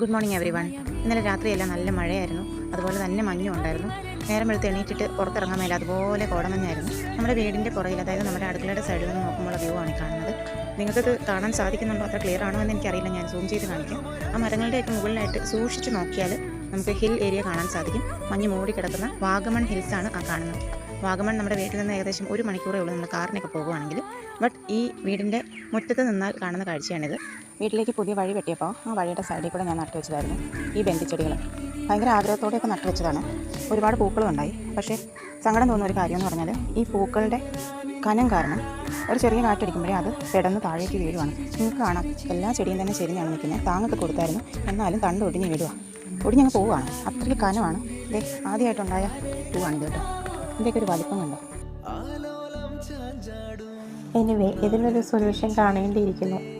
Good morning every one ഇന്നലെ രാത്രിയെല്ലാം നല്ല മഴയായിരുന്നു. അതുപോലെ തന്നെ മഞ്ഞും ഉണ്ടായിരുന്നു. നേരം വെളുത്ത് എണീറ്റിട്ട് പുറത്തിറങ്ങാൻ മേല അതുപോലെ കോടമഞ്ഞായിരുന്നു. നമ്മുടെ വീടിന്റെ പുറകിൽ അതായത് നമ്മുടെ അടുക്കളയുടെ സൈഡിൽ നിന്ന് നോക്കുമ്പോൾ വ്യൂ ആണ് കാണുന്നത്. നിങ്ങൾക്കത് കാണാൻ സാധിക്കുന്നുണ്ടോ? അത്ര ക്ലിയർ ആണോ എന്ന് എനിക്കറിയില്ല. ഞാൻ സൂം ചെയ്ത് കാണിക്കാം. ആ മരങ്ങളുടെയൊക്കെ മുകളിലായിട്ട് സൂക്ഷിച്ച് നോക്കിയാൽ നമുക്ക് ഹിൽ ഏരിയ കാണാൻ സാധിക്കും. മഞ്ഞ് മൂടി കിടക്കുന്ന വാഗമൺ ഹിൽസാണ് ആ കാണുന്നത്. വാഗമൺ നമ്മുടെ വീട്ടിൽ നിന്ന് ഏകദേശം ഒരു മണിക്കൂറേ ഉള്ളൂ. നമ്മൾ കാറിനൊക്കെ പോകുവാണെങ്കിൽ. ബട്ട് ഈ വീടിന്റെ മുറ്റത്ത് നിന്നാൽ കാണുന്ന കാഴ്ചയാണിത്. വീട്ടിലേക്ക് പുതിയ വഴി വെട്ടിയപ്പോൾ ആ വഴിയുടെ സൈഡിൽ കൂടെ ഞാൻ നട്ടു വെച്ചതായിരുന്നു ഈ ബന്ധിച്ചെടികൾ ഭയങ്കര ആഗ്രഹത്തോടെയൊക്കെ നട്ടു വെച്ചതാണ്. ഒരുപാട് പൂക്കളും ഉണ്ടായി. പക്ഷേ സങ്കടം തോന്നുന്ന ഒരു കാര്യം എന്ന് പറഞ്ഞാൽ ഈ പൂക്കളുടെ കനം കാരണം ഒരു ചെറിയ കാറ്റടിക്കുമ്പോഴേ അത് പെടന്ന് താഴേക്ക് വീഴുവാണ്. നിങ്ങൾക്ക് കാണാം. എല്ലാ ചെടിയും തന്നെ ചെരിഞ്ഞാണ് നിൽക്കുന്നത്. താങ്ങൊക്കെ കൊടുത്തായിരുന്നു. എന്നാലും തണ്ട് ഒടിഞ്ഞ് വീഴുക. ഒടിഞ്ഞങ്ങ് പോവുകയാണ്. അത്രയ്ക്ക് കനമാണ്. ഇതേ ആദ്യമായിട്ടുണ്ടായ പൂവാണിത് കേട്ടോ. ഇതിന്റെയൊക്കെ ഒരു വലിപ്പം കണ്ടോ? എനിവേ ഇതിനൊരു സൊല്യൂഷൻ കാണേണ്ടിയിരിക്കുന്നു.